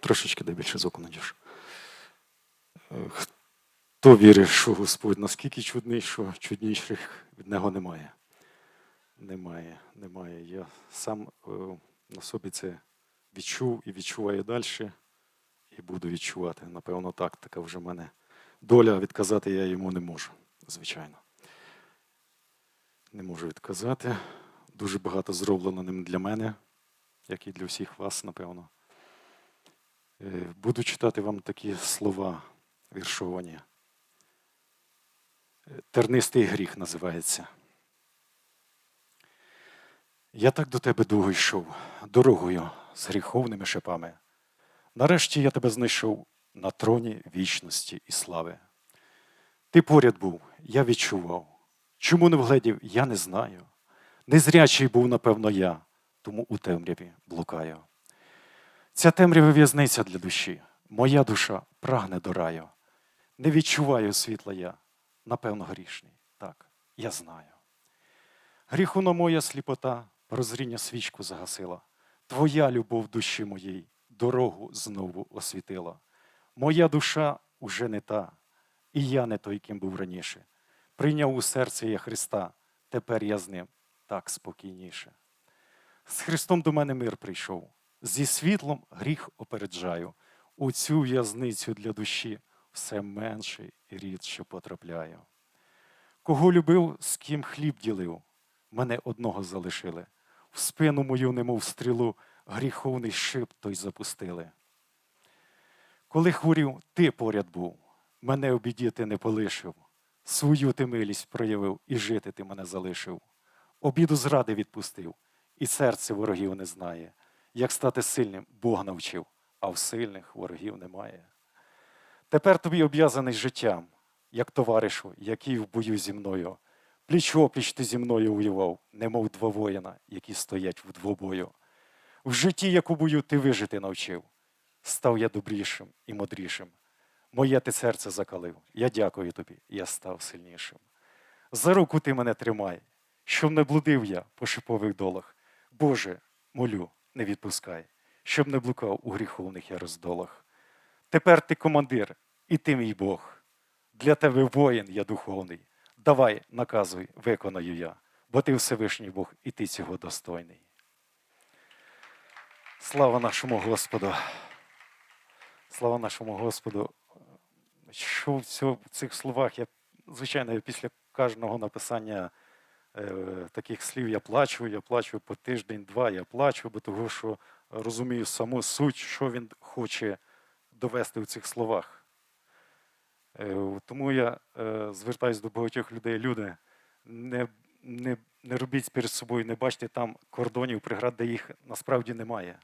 трошечки дай більше звуку надіж. Е, Хто вірить, що Господь наскільки чудний, що чудніших від нього немає. Немає, немає. Я сам е, на собі це відчув і відчуваю далі, і буду відчувати. Напевно, так, така вже в мене доля відказати я йому не можу, звичайно. Не можу відказати. Дуже багато зроблено ним для мене, як і для всіх вас, напевно. Е, Буду читати вам такі слова віршовані. Е, Тернистий гріх називається. Я так до тебе довго йшов, дорогою з гріховними шипами. Нарешті я тебе знайшов на троні вічності і слави. Ти поряд був, я відчував. Чому не вгледів, я не знаю. Незрячий був, напевно, я, тому у темряві блукаю. Ця темрява в'язниця для душі. Моя душа прагне до раю. Не відчуваю світла я, напевно, грішний. Так, я знаю. Гріхуна моя сліпота, прозріння свічку загасила. Твоя любов душі моїй дорогу знову освітила. Моя душа уже не та, і я не той, ким був раніше. Прийняв у серце я Христа, тепер я з ним так спокійніше. З Христом до мене мир прийшов, зі світлом гріх опереджаю. У цю в'язницю для душі все менше і рідше потрапляю. Кого любив, з ким хліб ділив, мене одного залишили. В спину мою, немов стрілу, гріховний шип той запустили. Коли хворів, ти поряд був, мене у біді ти не полишив, свою ти милість проявив і жити ти мене залишив. Обіду зради відпустив, і серце ворогів не знає. Як стати сильним, Бог навчив, а в сильних ворогів немає. Тепер тобі обв'язаний життям, як товаришу, який в бою зі мною. Пліч опліч ти зі мною воював, немов два воїна, які стоять в двобою. В житті, як у бою, ти вижити навчив. Став я добрішим і мудрішим. Моє ти серце закалив. Я дякую тобі, я став сильнішим. За руку ти мене тримай, щоб не блудив я по шипових долах. Боже, молю, не відпускай, щоб не блукав у гріховних я роздолах. Тепер ти командир, і ти мій Бог. Для тебе воїн я духовний. Давай, наказуй, виконаю я, бо ти Всевишній Бог, і ти цього достойний. Слава нашому Господу. Слава нашому Господу. Що в цих словах я, звичайно, після кожного написання таких слів я плачу, я плачу по тиждень-два, я плачу, бо того, що розумію саму суть, що він хоче довести в цих словах. Е, Тому я е, звертаюся до багатьох людей. Люди, не, не, не робіть перед собою, не бачте там кордонів, преград, де їх насправді немає.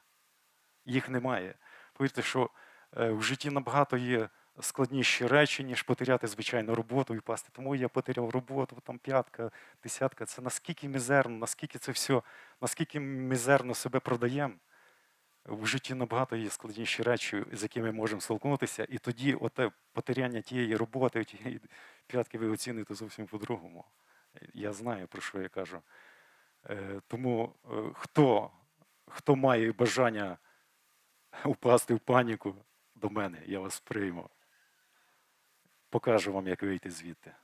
Їх немає. Повірте, що е, в житті набагато є складніші речі, ніж потеряти звичайну роботу і впасти. Тому я потеряв роботу, там п'ятка, десятка. Це наскільки мізерно, наскільки це все, наскільки мізерно себе продаємо. В житті набагато є складніші речі, з якими ми можемо столкнутися, і тоді оте потеряння тієї роботи, тієї п'ятки ви оціните зовсім по-другому. Я знаю, про що я кажу. Е, Тому е, хто, хто має бажання упасти в паніку до мене, я вас прийму. Покажу вам, як вийти звідти.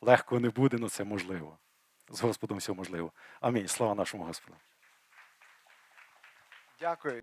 Легко не буде, але це можливо. З Господом все можливо. Амінь. Слава нашому Господу. Дякую.